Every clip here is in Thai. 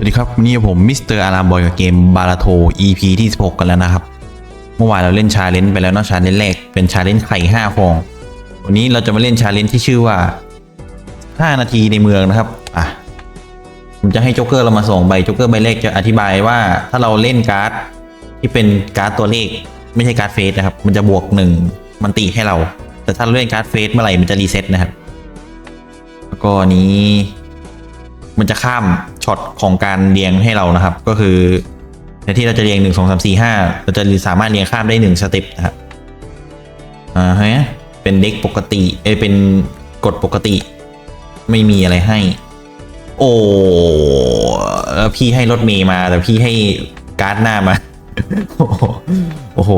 สวัสดีครับวันนี้ผมมิสเตอร์อารามบอยกับเกมบาราโท EP ที่ 16 กันแล้วนะครับ เมื่อวานเราเล่นชาเลนจ์ไปแล้วนอะชาเลนจ์แรกเป็นชาเลนจ์ไข่5ฟอง วันนี้เราจะมาเล่นชาเลนจ์ที่ชื่อว่า 5 นาทีในเมืองนะครับอะผมจะให้โจ๊กเกอร์เรามาส่งใบโจ๊กเกอร์ใบแรกจะอธิบายว่าถ้าเราเล่นการ์ดที่เป็นการ์ดตัวเลข ไม่ใช่การ์ดเฟสนะครับ มันจะบวกหนึ่งมันตีให้เรา แต่ถ้าเราเล่นการ์ดเฟสเมื่อไหร่มันจะรีเซ็ตนะครับแล้วก็นี้ มันจะข้าม ช็อตของการเรียงให้เรานะครับ ก็คือแทนที่เราจะเรียงหนึ่งสองสามสี่ห้าเราจะสามารถเรียงข้ามได้หนึ่งสเต็ปนะครับอ่าฮะเป็นเด็กปกติเอเป็นกฎปกติ ไม่มีอะไรให้ โอ้แล้วพี่ให้รถเมย์มา แต่พี่ให้การ์ดหน้ามาโอ้โห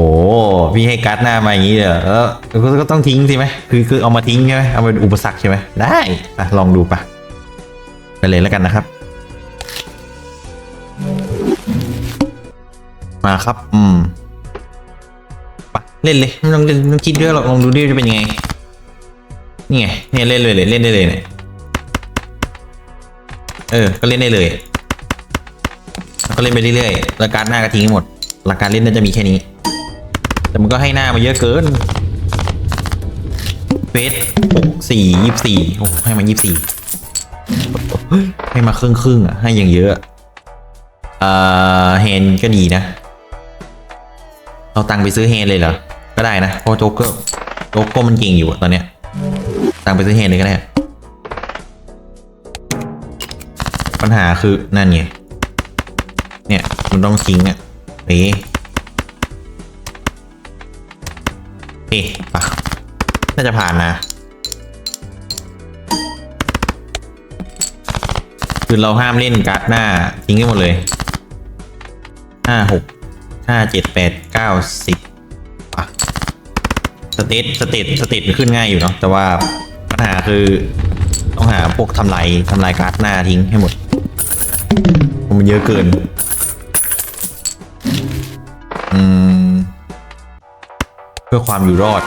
พี่ให้การ์ดหน้ามาอย่างนี้เหรอแล้วก็ก็ต้องทิ้งใช่ไหมคือคือเอามาทิ้งใช่ไหมเอาเป็นอุปสรรคใช่ไหมได้อะลองดูปะไปเลยแล้วกันนะครับ มาครับ อืมไปเล่นเลยไม่ต้องไม่ต้องคิดเยอะหรอกลองดูดิจะเป็นยังไง นี่ไงเนี่ยเล่นเลยเลยเล่นได้เลยเนี่ยเออ ก็เล่นได้เลยแล้วก็เล่นไปเรื่อยๆแล้วการหน้าก็ทิ้งหมด หลักการเล่นน่าจะมีแค่นี้ แต่มันก็ให้หน้ามาเยอะเกินเฟสหกสี่ยี่สี่โอ้ให้มายี่สี่ให้มาครึ่งครึ่งๆอะ ให้อย่างเยอะ เอ่อเฮนก็ดีนะ เอาตังค์ไปซื้อเฮนเลยเหรอ ก็ได้นะเพราะโจ๊กเกอร์โจ๊กเกอร์มันเก่งอยู่ตอนเนี้ย ตังค์ไปซื้อเฮนเลยก็ได้ ปัญหาคือนั่นไง เนี่ยมันต้องทิ้งอะเอ๊ะเอ๊ะปะน่าจะผ่านนะคือเราห้ามเล่นการ์ดหน้าทิ้งให้หมดเลยห้าหก ห้าเจ็ดแปดเก้าสิบอะสเตตสเตตสเตตมันขึ้นง่ายอยู่เนาะแต่ว่าปัญหาคือต้องหาพวกทำลายทำลายการ์ดหน้าทิ้งให้หมด มันเยอะเกิน อืม เพื่อความอยู่รอด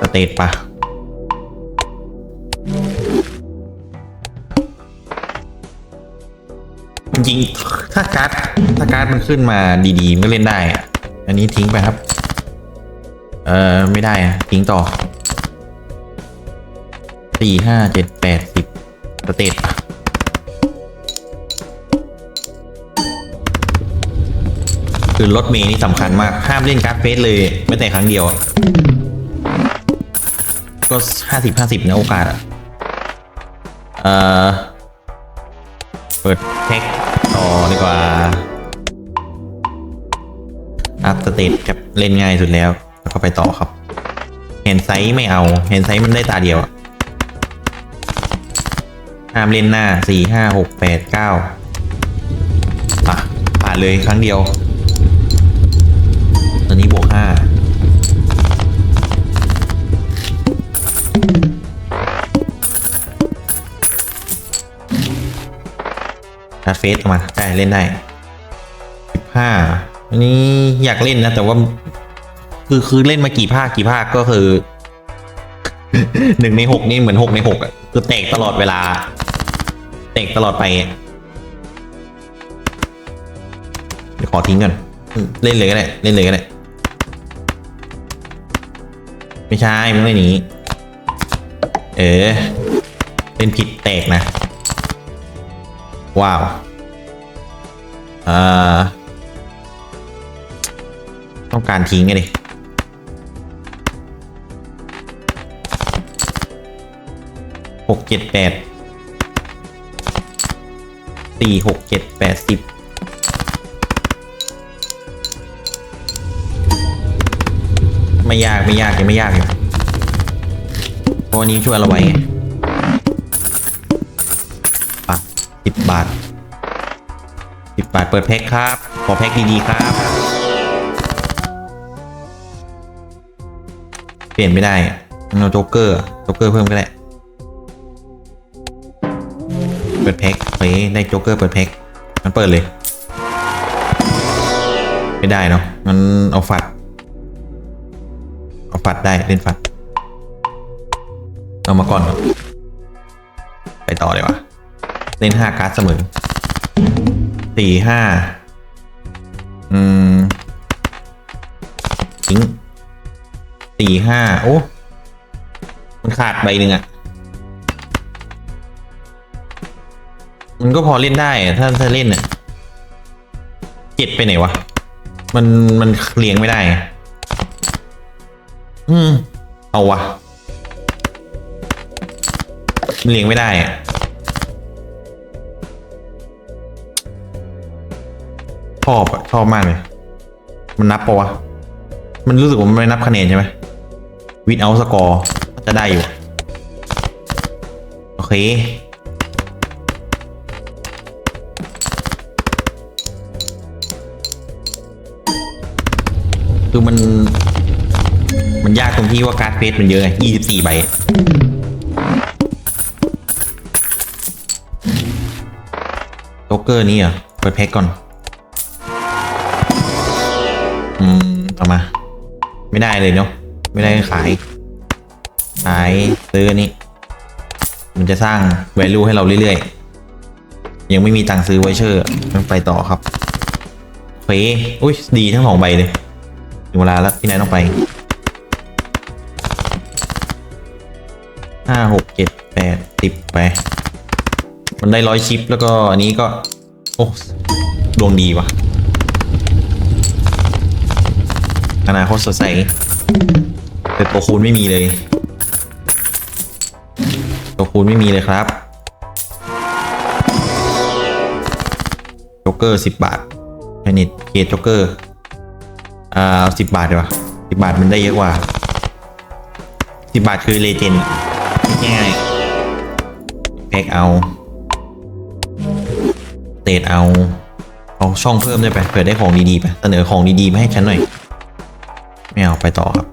สเตตปะ จริงถ้าการ์ดถ้าการ์ดมันขึ้นมาดีๆ มันก็เล่นได้ อันนี้ทิ้งไปครับ เออไม่ได้ทิ้งต่อสี่ห้าเจ็ดแปดสิบสเตตคือรถเมย์นี่สำคัญมาก ห้ามเล่นการ์ดเฟสเลยไม่แต่ครั้งเดียว ก็ห้าสิบห้าสิบนะโอกาสอะเออเปิดเทค ดีกว่า อัพสเตตกับเล่นง่ายสุดแล้ว แล้วก็ไปต่อครับ เห็นไซส์ไม่เอา เห็นไซส์มันได้ตาเดียวห้ามเล่นหน้าสี่ห้าหกแปดเก้าอะผ่านเลยครั้งเดียว คารเฟสออกมาได้เล่นได้สิบห้าอันนี้อยากเล่นนะ แต่ว่า คือคือเล่นมากี่ภาคกี่ภาคก็คือหนึ่งในหกนี่เหมือนหกในหกอะคือแตกตลอดเวลา แตกตลอดไปเดี๋ยวขอทิ้งก่อนเล่นเลยก็ได้เล่นเลยก็ได้ไม่ใช่ไม่ไม่หนีเออเล่นผิดแตกนะ ว้าว อ่า ต้องการทิ้งไงดิ หกเจ็ดแปด สี่หกเจ็ดแปดสิบไม่ยากไม่ยากยังไม่ยากอยู่เพราะวันนี้ช่วยเราไว้ไง สิบบาทสิบบาทเปิดแพ็คครับ ขอแพ็คดีๆครับ เปลี่ยนไม่ได้เอาโจ๊กเกอร์โจ๊กเกอร์เพิ่มก็ได้ เปิดแพ็คเฮ้ยได้โจ๊กเกอร์เปิดแพ็คมันเปิดเลย ไม่ได้เนาะงั้นเอาฝัด เอาฝัดได้เล่นฝัด เอามาก่อนเนอะไปต่อเลยวะ เล่นห้าการ์ดเสมอสี่ห้าอืมทิ้งสี่ห้าโอ้มันขาดใบหนึ่งอะมันก็พอเล่นได้ถ้าถ้าเล่นอะเจ็ดไปไหนวะ มันมันเลี้ยงไม่ได้ อืม เอาวะเลี้ยงไม่ได้อะ ชอบอะชอบมากเลย มันนับปะวะ มันรู้สึกว่ามันไม่นับคะแนนใช่ไหมวิดเอาสกอร์จะได้อยู่ โอเค คือมัน มันยากตรงที่ว่าการ์ดเฟสมันเยอะไง24ใบโจ๊กเกอร์นี่เหรอเปิดแพ็กก่อน อืมเอามา ไม่ได้เลยเนาะไม่ได้ขาย ขายซื้อนี้มันจะสร้าง value ให้เราเรื่อยๆ ยังไม่มีตังค์ซื้อไวเชอร์ต้องไปต่อครับเฟอุ้ยดีทั้งสองใบเลยถึงเวลาแล้วที่นายต้องไปห้าหกเจ็ดแปดสิบไป มันได้ร้อยชิป แล้วก็อันนี้ก็ โอ้ดวงดีว่ะ อนาคตสดใสแต่ตัวคูณไม่มีเลย ตัวคูณไม่มีเลยครับโจ๊กเกอร์สิบบาทแพนิตเคโจ๊กเกอร์อ่าสิบบาทดีกว่าสิบบาทมันได้เยอะกว่าสิบบาทคือเลเจนด์ง่ายแพ็กเอาเตดเอาเอาช่องเพิ่มได้ไปเผื่อได้ของดีๆไปเสนอของดีๆมาให้ฉันหน่อย ไม่เอาไปต่อครับ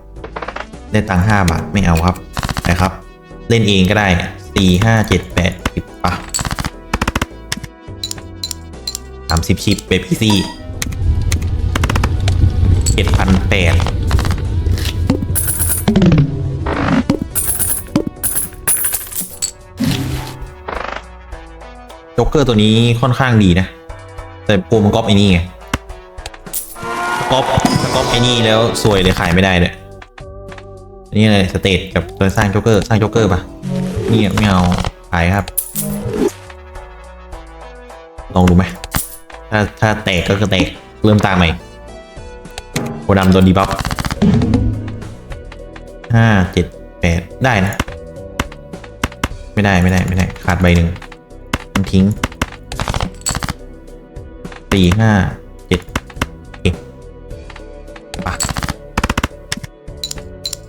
ได้ตังค์ห้าบาทไม่เอาครับไปครับ เล่นเองก็ได้สี่ห้าเจ็ดแปดสิบปะสามสิบชิปเบบี้ซี่เจ็ดพันแปดจ็อกเกอร์ตัวนี้ค่อนข้างดีนะ แต่กลัวมันก๊อปไอ้นี่ไง ก๊อปถ้าก๊อปไอ้นี่แล้วสวยเลยขายไม่ได้เลยอันนี่เลยสเตทกับตัวสร้างโจ๊กเกอร์สร้างโจ๊กเกอร์ปะนี่ไม่เอาขายครับ ลองดูไหมถ้าถ้าแตกก็คือแตกเริ่มตาใหม่โคดำโดนดีบัฟห้าเจ็ดแปดได้นะ ไม่ได้ไม่ได้ไม่ได้ขาดใบหนึ่งมันทิ้งสี่ห้า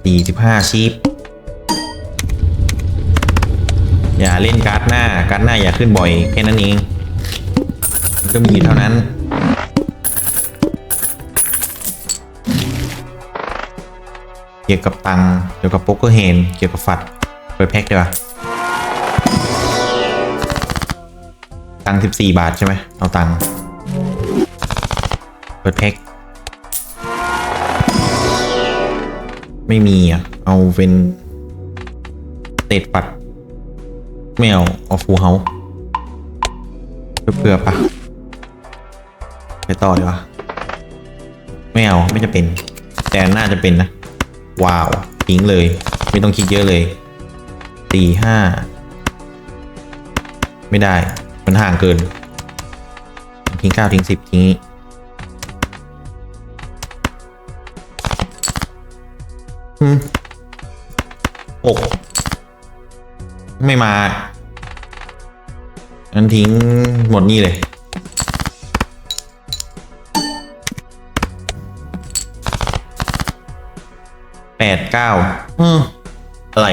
สี่สิบห้าชีพอย่าเล่นการ์ดหน้า การ์ดหน้าอย่าขึ้นบ่อยแค่นั้นเองก็มีเท่านั้น เกี่ยวกับตังเกี่ยวกับโป๊กเกอร์เฮนเกี่ยวกับฝัดเปิดแพ็คดีกว่าตังค์สิบสี่บาทใช่ไหมเอาตังเปิดแพ็ค ไม่มีอะ เอาเป็นเตดปัด ไม่เอาเอาฟูเฮาเพื่อปะไปต่อดีกว่าไม่เอาไม่จะเป็น แต่น่าจะเป็นนะ ว้าวทิ้งเลย ไม่ต้องคิดเยอะเลยสี่ห้าไม่ได้ มันห่างเกิน ทิ้งเก้าทิ้งสิบทิ้ง หกไม่มางั้นทิ้งหมดนี่เลย แปดเก้าอืมอะไร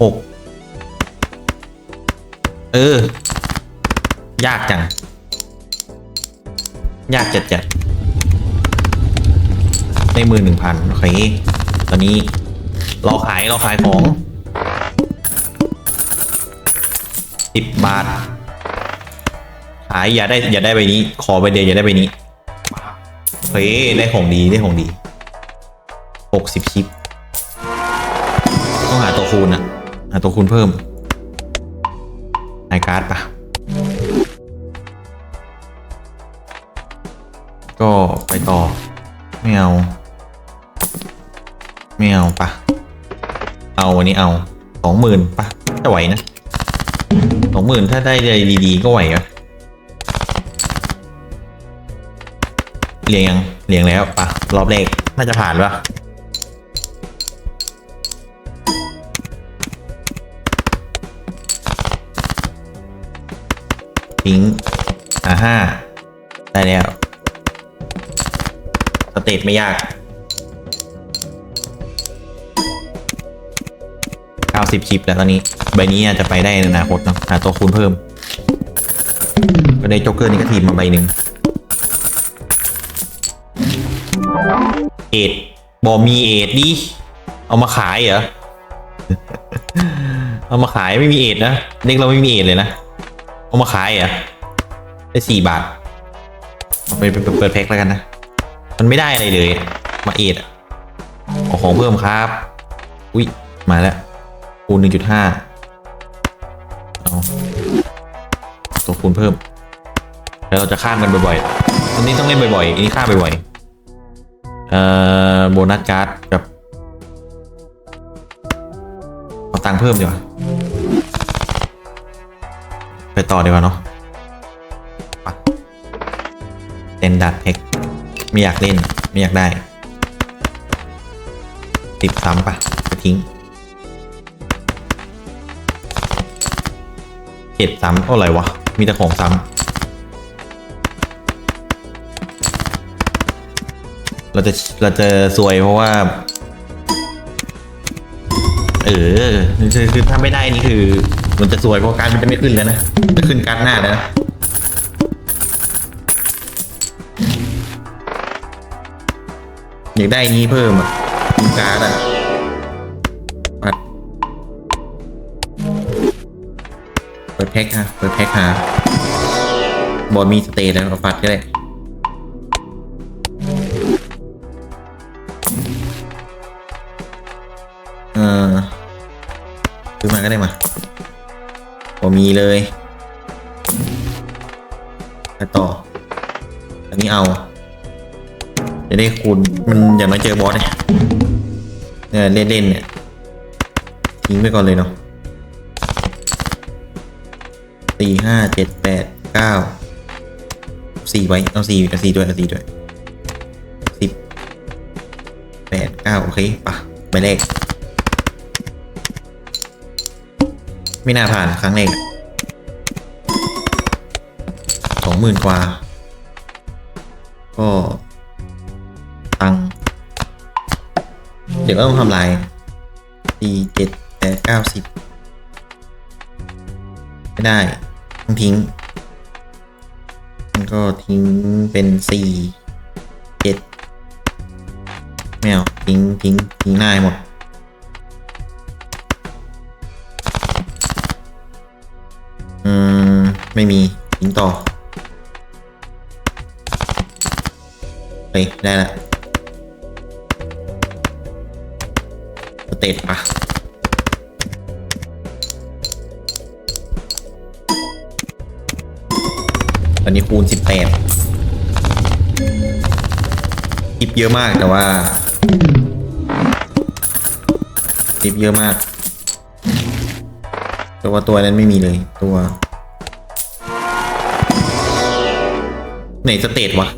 หกเออ ยากจัง ยากจัดจัดในมือหนึ่งพันโอเค ตอนนี้เราขายเราขายของสิบบาท ขายอย่าได้อย่าได้ใบนี้ ขอใบเดียวอย่าได้ใบนี้โอเคได้ของดีได้ของดีหกสิบชิปต้องหาตัวคูณอะหาตัวคูณเพิ่มไอการ์ดปะ ก็ไปต่อไม่เอาไม่เอาปะเอาวันนี้เอาสองหมื่นปะจะไหวนะสองหมื่นถ้าได้อะไรดีๆ ก็ไหวอะเรียงยังเรียงแล้วปะรอบแรกน่าจะผ่านปะทิ้งอ่าห้าได้แล้ว สเตตไม่ยาก 90 ชิปแล้วตอนนี้ ใบนี้อาจจะไปได้ในอนาคตเนาะหาตัวคูณเพิ่ม ก็ได้โจ๊กเกอร์นี่ก็ทีมมาใบหนึ่งเอ็ดบอมีเอ็ดดิ เอามาขายเหรอ เอามาขายไม่มีเอ็ดนะ เด็กเราไม่มีเอ็ดเลยนะ เอามาขายเหรอ ได้สี่บาท เอาไปเปิดแพ็คแล้วกันนะ มันไม่ได้อะไรเลย มาเอ็ดอะเอของเพิ่มครับ อุ้ยมาแล้วคูณหนึ่งจุดห้าเอาตัวคูณเพิ่ม แล้วเราจะข้ามกันบ่อยๆอันนี้ต้องเล่นบ่อยๆอันนี้ข้ามบ่อยๆเอ่อโบนัสการ์ดกับเอาตังค์เพิ่มดีกว่าไปต่อดีกว่าเนาะเต็นดัดเทค ไม่อยากเล่น ไม่อยากได้ติดซ้ำปะไปทิ้งเจ็ดซ้ำเท่าไรวะ มีแต่ของซ้ำเราจะเราจะซวยเพราะว่า เออคือคือถ้าไม่ได้นี่คือ มันจะซวยเพราะการมันจะไม่ขึ้นแล้วนะจะขึ้นการหน้าแล้วนะ อยากได้นี้เพิ่มอะการ์ดอะปัดเปิดแพ็คฮะเปิดแพ็คฮะบอลมีสเตทแล้วเอาฟัดก็ได้เออซื้อมาก็ได้มาบอมีเลยไปต่อ อันนี้เอา จะได้คูณมันอย่างน้อยเจอบอสเนี่ยเนี่ยเล่นๆเนี่ยทิ้งไปก่อนเลยเนาะสี่ห้าเจ็ดแปดเก้าสี่ไว้ เอาสี่เอาสี่ด้วย เอาสี่ด้วยสิบแปดเก้าโอเคปะไปเลข ไม่น่าผ่านครั้งแรกสองหมื่นกว่า ก็ เดี๋ยวก็ต้องทำลายสี่เจ็ดแปดเก้าสิบไม่ได้ ต้องทิ้ง มันก็ทิ้งเป็นสี่เจ็ดไม่เอาทิ้งทิ้งทิ้งหน้าให้หมดอืม ไม่มี ทิ้งต่อเฮ้ยได้ละ ตตปะตอนนี้คูณสิบแปดคลิปเยอะมากแต่ว่าคลิปเยอะมาก แต่ว่าตัวนั้นไม่มีเลยตัว ไหนสเตตวะ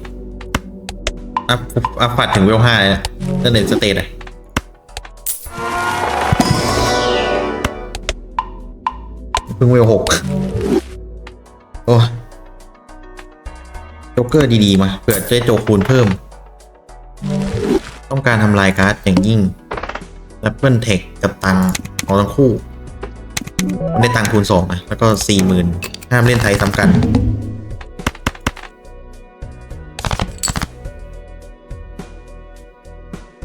อัพอัพปัดถึงเวลห้าเลยนะแล้วไหนสเตตอะ เพิ่งเวลหกโอ้จ๊กเกอร์ดีๆ มาเผื่อจะได้โจคูณเพิ่ม ต้องการทำลายการ์ดอย่างยิ่งแ a ปเปิลเทคกับตังเอาทั้งคู่ ได้ตังคูณสองนะแล้วก็สี่หมื่นห้ามเล่นไทยซ้ำกัน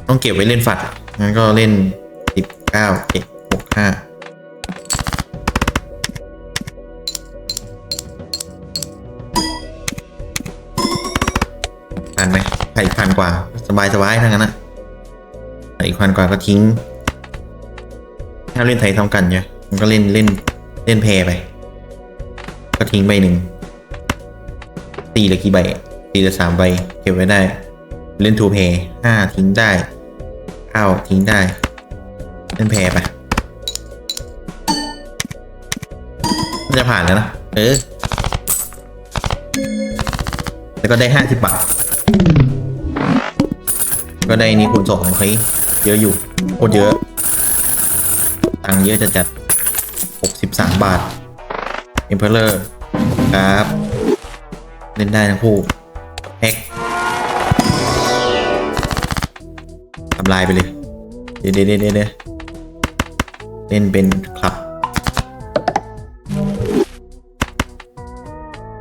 ต้องเก็บไว้เล่นฝัดงั้นก็เล่นสิบเก้าเจ็ดหกห้า ผ่านไหมผ่านผ่านกว่า สบายสบายทั้งนั้นนะแต่อีกพันกว่าก็ทิ้ง ถ้าเล่นไทยท่ากันเนี่ยมันก็เล่นเล่นเล่นแพรไป ก็ทิ้งใบหนึ่งตีละกี่ใบตีละสามใบเก็บไว้ได้ เล่นทูเพย์ห้าทิ้งได้เก้าทิ้งได้ เล่นแพรไปจะผ่านแล้วนะ เออ แล้วก็ได้ห้าสิบบาท ก็ได้นี่คูณสองเฮ้ยเยอะอยู่โคตรเยอะ ตังค์เยอะจะจัดหกสิบสามบาท Emperor ครับ เล่นได้ทั้งคู่แพ็คทำลายไปเลยเดี๋ยวเดี๋ยวเดี๋ยวเดี๋ยวเล่นเป็นคลับ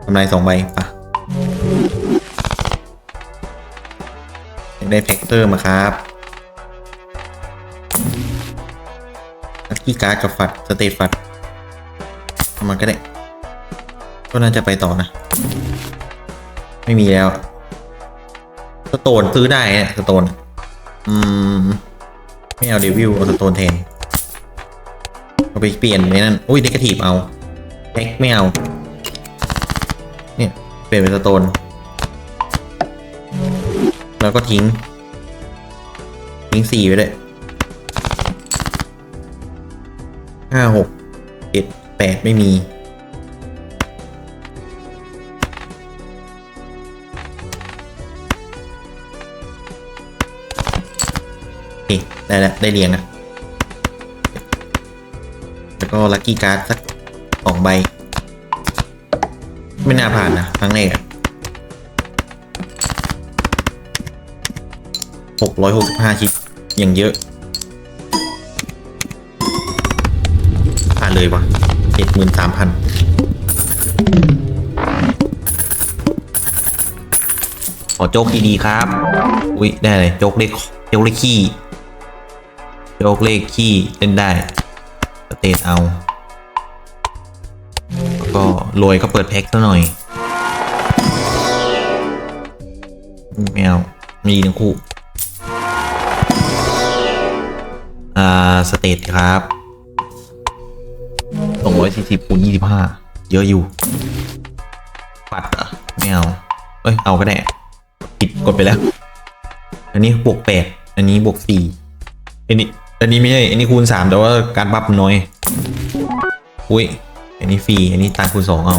ทำลายสองใบปะ ได้แพ็คเตอร์มาครับลักกี้การ์ดกับฟัดสเตตฟัดมันก็ได้ ก็น่าจะไปต่อนะ ไม่มีแล้ว สโตนซื้อได้เนี่ยสโตน อืม ไม่เอาเดวิลเอาสโตนแทนเอาไปเปลี่ยนไปนั่นอุ้ยเดกทีฟเอาแพ็กไม่เอา เนี่ย เปลี่ยนเป็นสโตน แล้วก็ทิ้ง ทิ้งสี่ไปเลยห้าหกเจ็ดแปดไม่มีได้แล้วได้เรียงอะแล้วก็ลัคกี้การ์ดสักสองใบ ไม่น่าผ่านนะครั้งแรกอะ หกร้อยหกสิบห้าชิ้นอย่างเยอะผ่านเลยวะเจ็ดหมื่นสามพันขอโจ๊กดีๆครับ อุ้ยได้เลยโจ๊กเลขโจ๊กเลขขี้โจ๊กเลขขี้เล่นได้สเตทเอาแล้วก็รวยก็เปิดแพ็คซะหน่อยไม่เอามีทั้งคู่ อ่า สเตทครับสองร้อยสี่สิบคูณยี่สิบห้าเยอะอยู่ ปัดเหรอะไม่เอา เอ้ย เอาก็ได้ปิดกดไปแล้ว อันนี้บวกแปดอันนี้บวกสี่อันนี้ อันนี้ไม่ใช่ อันนี้คูณสามแต่ว่าการบัฟน้อย อุ้ย อันนี้ฟรี อันนี้ตังคูณสองเอา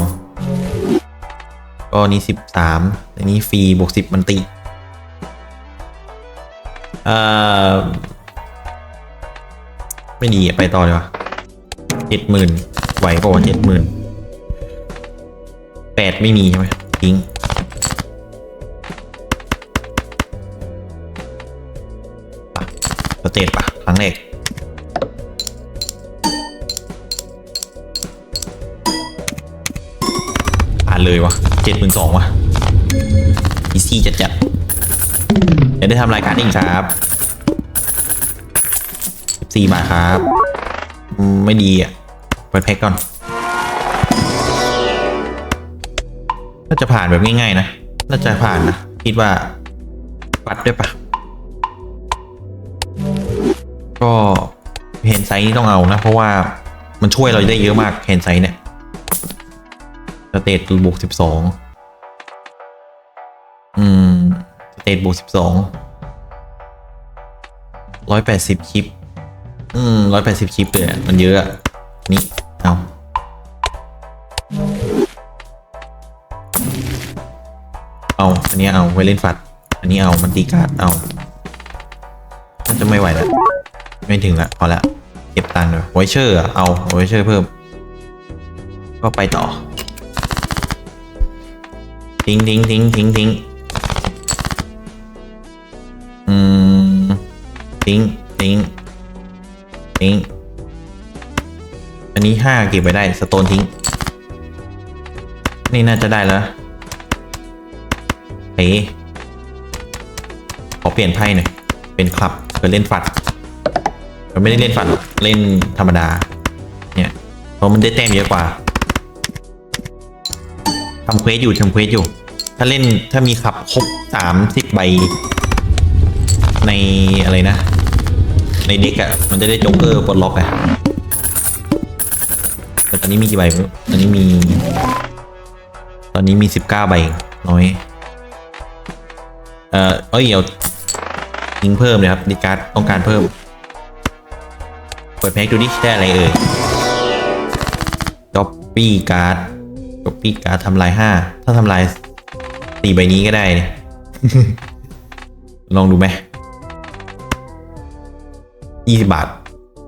ก็อันนี้สิบสามอันนี้ฟรีบวกสิบมันติ อ่อ ไม่ดีไปต่อเลยวะเจ็ดหมื่นไหวป่าวเจ็ดหมื่นแปดไม่มีใช่ไหมทิ้งสเตทปะครั้งแรกผ่านเลยวะเจ็ดหมื่นสองวะอีซี่จัดจัดๆจะได้ทำรายการอีกครับ สี่บาทครับ ไม่ดีอะเปิดแพ็กก่อนน่าจะผ่านแบบง่ายๆนะ น่าจะผ่านนะ คิดว่า ปัดด้วยปะก็เฮนไซต์นี่ต้องเอานะ เพราะว่ามันช่วยเราได้เยอะมากเฮนไซต์เนี่ยสเตตบวกสิบสองอืมสเตตบวกสิบสองร้อยแปดสิบคลิป อืมร้อยแปดสิบคลิปเลยอะมันเยอะอะนี่ เอาเอาอันนี้เอาไว้เล่นฟัด อันนี้เอามันตีการ์ดเอาน่าจะไม่ไหวแล้ว ไม่ถึงละพอละเก็บตังค์เลยไวเชอร์อเอาไวเชอร์เพิ่ม ก็ไปต่อ ทิ้งทิ้งทิ้งทิ้งทิ้งอืมทิ้งทิ้ง ทิ้อันนี้ห้าเก็บไว้ได้สโตนทิ้ง นี่น่าจะได้แล้วเฮ้ขอเปลี่ยนไพ่หน่อย เป็นคลับเป็นเล่นฟัดมันไม่ได้เล่นฝันหรอกเล่นธรรมดา เนี่ย เพราะมันได้แต้มเยอะกว่าทำเควสอยู่ทำเควสอยู่ ถ้าเล่นถ้ามีขับครบสามสิบใบ ในอะไรนะ ในเด็กอะมันจะได้โจ๊กเกอร์ปลดล็อกไงแต่ตอนนี้มีกี่ใบตอนนี้มี ตอนนี้มีสิบเก้าใบน้อย เอ่อเอ้ยเดี๋ยวยิงเพิ่มเลยครับดิการ์ดต้องการเพิ่ม เปิดแพ็กดูดิได้อะไรเอ่ยก๊อปปี้การ์ดก๊อปปี้การ์ดทำลายห้าถ้าทำลายสี่ใบนี้ก็ได้ ลองดูไหม ยี่สิบบาท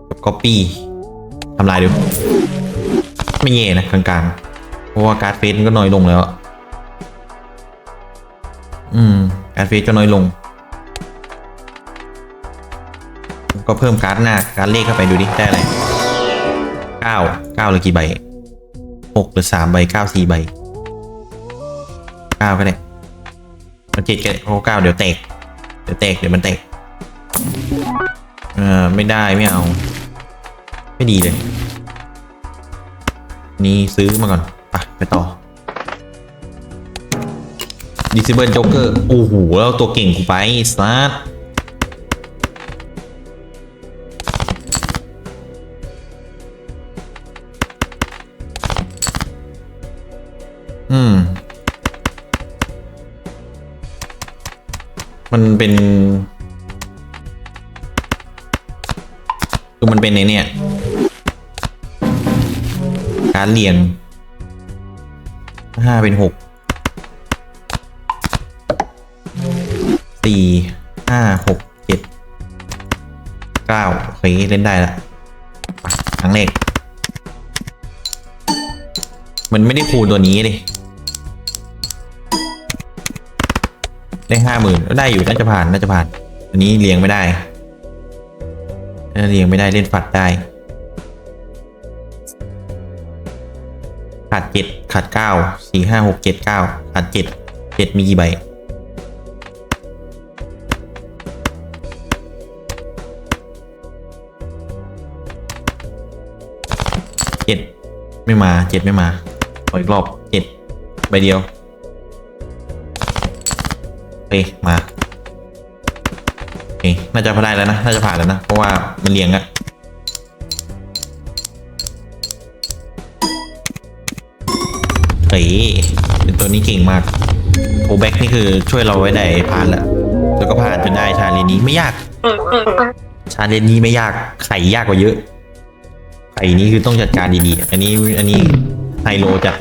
กับก๊อปปี้ทำลายดู ไม่แย่นะกลางๆ เพราะว่าการ์ดเฟสมันก็น้อยลงแล้ว อืม การ์ดเฟสก็น้อยลง ก็เพิ่มการ์ดหน้าการดเลขเข้าไปดูดิ ได้อะไรเก้าเก้าหรือกี่ใบหกหรือสามใบเก้าสี่ใบเก้าก็ได้มันเจ็ดก็ได้เพราเก้าเดี๋ยวแตก เดี๋ยวแตก เดี๋ยวมันแตก ออไม่ได้ไม่เอา ไม่ดีเลย นี่ซื้อมาก่อนไปไปต่อดิซิเบิลโจ๊กเกอร์โอ้โหแล้วตัวเก่งกูไปสตาร์ทอืม มันเป็น คือมันเป็นในเนี่ย การเรียงห้าเป็นหกสี่ห้าหกเจ็ดเก้าโอเคเล่นได้ละไปครั้งแรกมันไม่ได้คูณตัวนี้เลยได้ห้าหมื่นได้อยู่น่าจะผ่านน่าจะผ่าน อันนี้เรียงไม่ได้ ถ้าเรียงไม่ได้เล่นฝัดได้ ขาดเจ็ดขาดเก้าสี่ห้าหกเจ็ดเก้าขาดเจ็ดเจ็ดมีกี่ใบเจ็ดไม่มาเจ็ดไม่มาขออีกรอบเจ็ดใบเดียวโอเคมา น่าจะพอได้แล้วนะ น่าจะผ่านแล้วนะ เพราะว่ามันเรียงอะเฮ้ยเป็นตัวนี้เก่งมากโอแบ็กนี่คือช่วยเราไว้ได้ผ่านแล้วแล้วก็ผ่านจนได้ชาเลนนี้ไม่ยาก ชาเลนนี้ไม่ยาก ไข่ยากกว่าเยอะ ไข่นี้คือต้องจัดการดีๆ อันนี้ อันนี้ไฮโลจะ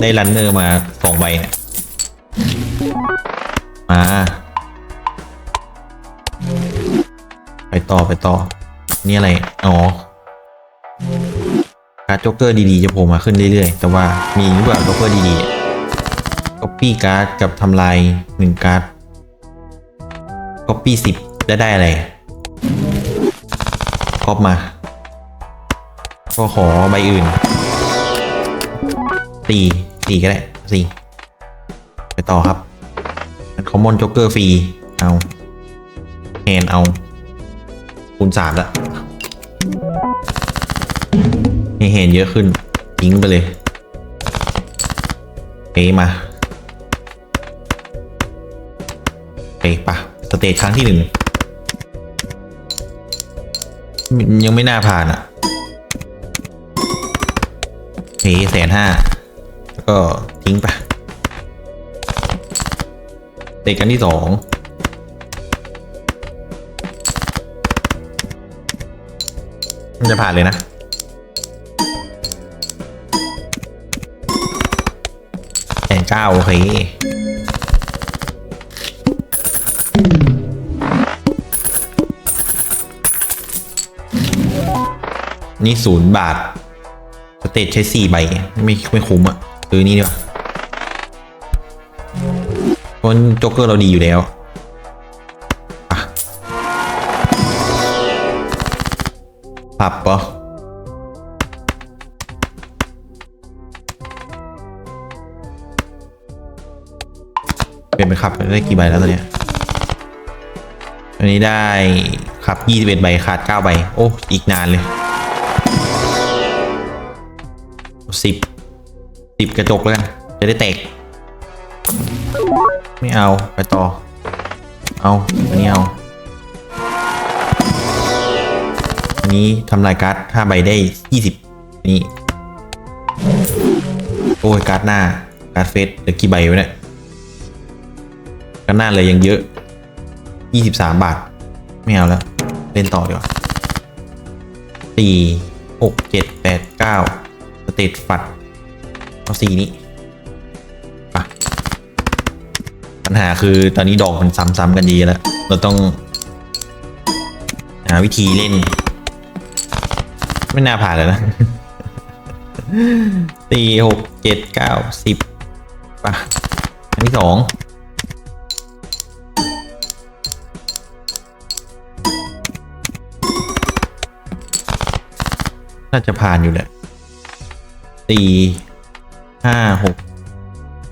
ได้รันเนอร์มาสองใบมา ไปต่อไปต่อ นี่อะไร อ๋อ การ์ดโจ๊กเกอร์ดีๆ จะโผล่มาขึ้นเรื่อยๆ แต่ว่ามีหรือเปล่าโจ๊กเกอร์ดีๆก๊อปปี้การ์ดกับทำลายหนึ่งการ์ดก๊อปปี้สิบจะได้อะไรก๊อปมา ก็ขอใบอื่นสี่สี่ก็ได้สี่ไปต่อครับคอมมอนจ็อกเกอร์ฟรี เอาแฮนเอา คูณสามละให้แฮนเยอะขึ้นทิ้งไปเลยเอมาเอปะสเตจครั้งที่หนึ่งยังไม่น่าผ่านอะเทแสนห้าก็ทิ้งไปเตะกันที่สอง มันจะผ่านเลยนะแสนเก้าโอเคนี่ศูนย์บาท สเตจใช้สี่ใบ ไม่ไม่คุ้มอะซื้อนี่ดีกว่าเพราะโจ๊กเกอร์เราดีอยู่แล้ว ปรับปะเป็นไปขับได้กี่ใบแล้วตอนเนี้ยอันนี้ได้ขับ21ใบขาด9ใบโอ้อีกนานเลยสิบสิบกระจกแล้วกัน จะได้แตก ไม่เอา ไปต่อ เอาอันนี้เอา อันนี้ทำลายการ์ด5ใบได้ยี่สิบนี่ โอ้ยการ์ดหน้า การ์ดเฟสเหลือกี่ใบวะเนี่ยการ์ดหน้าเลยยังเยอะ 23 บาท ไม่เอาแล้ว เล่นต่อดีกว่าสี่หกเจ็ดแปดเก้าสเตตฟัดเอาสี่นี้ไปปัญหาคือตอนนี้ดอกมันซ้ำๆกันดีแล้ว เราต้อง หาวิธีเล่น ไม่น่าผ่านเลยนะสี่หกเจ็ดเก้าสิบป่ะ อันที่สองน่าจะผ่านอยู่แหละสี่ห้าหก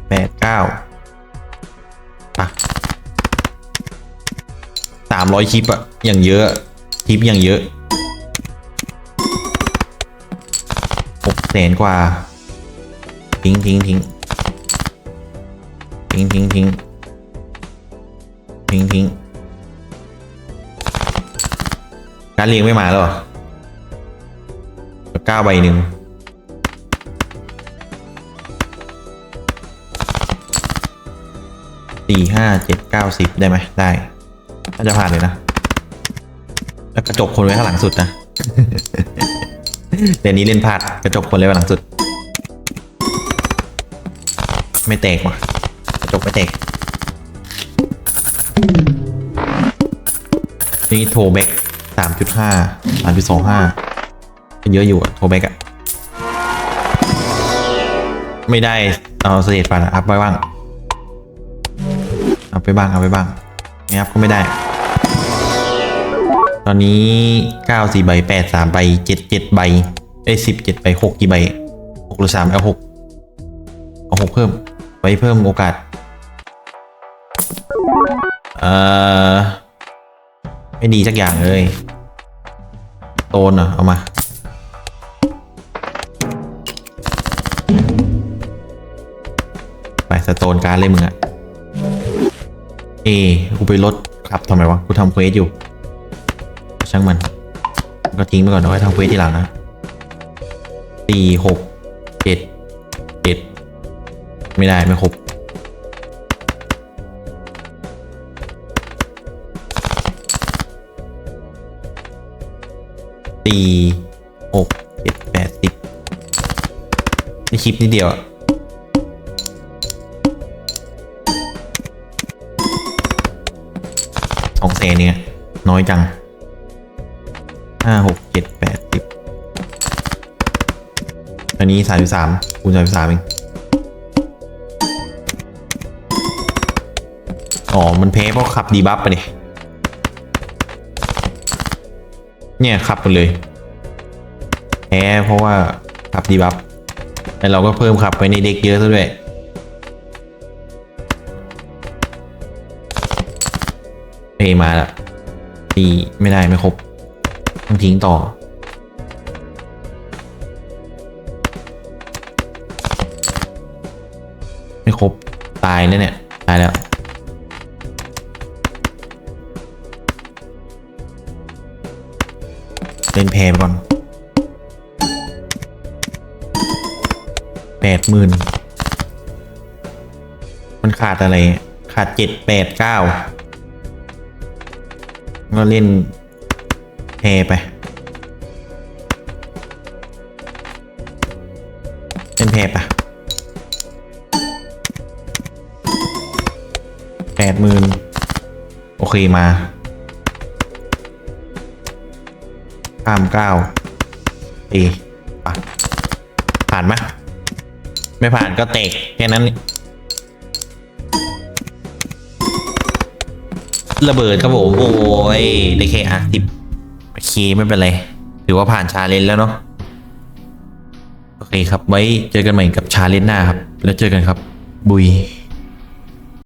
แปดเก้าป่ะสามร้อยคลิปอะอย่างเยอะคลิปอย่างเยอะ แสนกว่า ทิ้งทิ้งทิ้งทิ้งทิ้งทิ้งทิ้งทิ้งการเรียงไม่มาแล้วเหรอเก้าใบหนึ่งสี่ห้าเจ็ดเก้าสิบได้ไหมได้น่าจะผ่านเลยนะ แล้วกระจกคนไว้ข้างหลังสุดนะ เดี๋ยวนี้เล่นพลาดกระจกคนเลยว่าหลังสุด ไม่แตกว่ะกระจกไม่แตกนี่โทแบ็กสามจุดห้าสามจุดสองห้าเยอะอยู่อะโทแบ็กอะไม่ได้เอาเสเตตฟันอัพไว้บ้าง เอาไปบ้าง เอาไปบ้างไม่อัพก็ไม่ได้ ตอนนี้เก้าสี่ใบแปดสามใบเจ็ดเจ็ดใบไอ้สิบเจ็ดใบหกกี่ใบหกหรือสามเอาหกเอาหกเพิ่ม ไว้เพิ่มโอกาส เอ่อ ไม่ดีสักอย่างเลย โตนเหรอเอามาไปสโตนการเลยมึงอะเอกูไปลดครับทำไมวะ กูทำเควสอยู่ ช่างมัน ก็ทิ้งไปก่อนเอาไว้ทำเควสทีหลังนะสี่หกเจ็ดเจ็ดไม่ได้ไม่ครบสี่หกเจ็ดแปดสิบนี่คลิปนิดเดียวอะสองแสนเนี่ย น้อยจัง ห้าหกเจ็ดแปดสิบอันนี้สามสิบสามคูณสามสิบสามเองอ๋อ มันแพ้เพราะขับดีบัฟไปเนี่ยเนี่ยขับไปเลย แพ้เพราะว่าขับดีบัฟแต่เราก็เพิ่มขับไปในเด็กเยอะซะด้วยเพมาละตีไม่ได้ไม่ครบ ต้องทิ้งต่อ ไม่ครบ ตายแล้วเนี่ย ตายแล้วเล่นแพรก่อนแปดหมื่นมันขาดอะไร ขาดเจ็ดแปดเก้าก็เล่น แพรไปเล่นแพรไปแปดหมื่นโอเคมาข้ามเก้าเอปะผ่านไหมไม่ผ่านก็เตะแค่นั้นระเบิดครับผมโอ้ยได้แค่อาร์ติบ เคไม่เป็นไร ถือว่าผ่านชาเลนจ์แล้วเนาะโอเคครับไว้เจอกันใหม่กับชาเลนจ์หน้าครับ แล้วเจอกันครับ บุย